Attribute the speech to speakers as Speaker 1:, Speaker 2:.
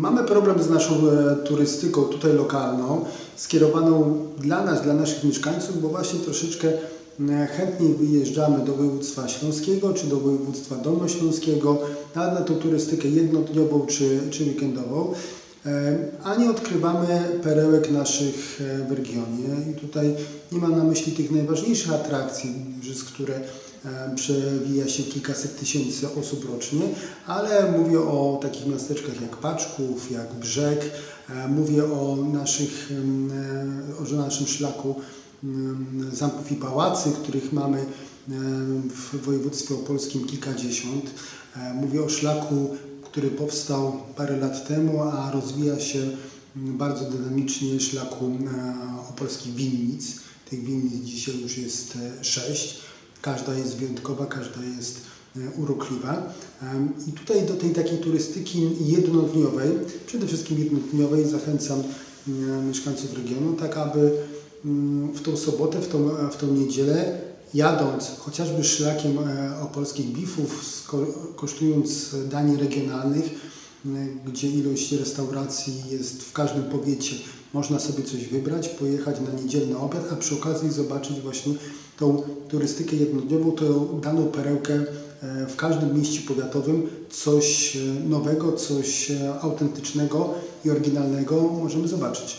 Speaker 1: Mamy problem z naszą e, turystyką tutaj lokalną, skierowaną dla nas, dla naszych mieszkańców, bo właśnie troszeczkę chętniej wyjeżdżamy do województwa śląskiego czy do województwa dolnośląskiego na, na tą turystykę jednodniową czy, czy weekendową, a nie odkrywamy perełek naszych e, w regionie. I tutaj nie mam na myśli tych najważniejszych atrakcji, przez które e, przewija się kilkaset tysięcy osób rocznie, ale mówię o takich miasteczkach jak Paczków, jak Brzeg, e, mówię o, naszych, o naszym szlaku zamków i pałacy, których mamy w województwie opolskim kilkadziesiąt. Mówię o szlaku, który powstał parę lat temu, a rozwija się bardzo dynamicznie szlaku e, opolskich winnic. Tych winnic dzisiaj już jest e, sześć. Każda jest wyjątkowa, każda jest e, urokliwa. I tutaj do tej takiej turystyki jednodniowej, przede wszystkim jednodniowej, zachęcam mieszkańców regionu, tak aby mm, w tą sobotę, w tą, w tą niedzielę, jadąc chociażby szlakiem e, opolskich bifów, kosztując dań regionalnych, gdzie ilość restauracji jest w każdym powiecie, można sobie coś wybrać, pojechać na niedzielny obiad, a przy okazji zobaczyć właśnie tą turystykę jednodniową, tą daną perełkę e, w każdym mieście powiatowym, coś e, nowego, coś autentycznego i oryginalnego możemy zobaczyć.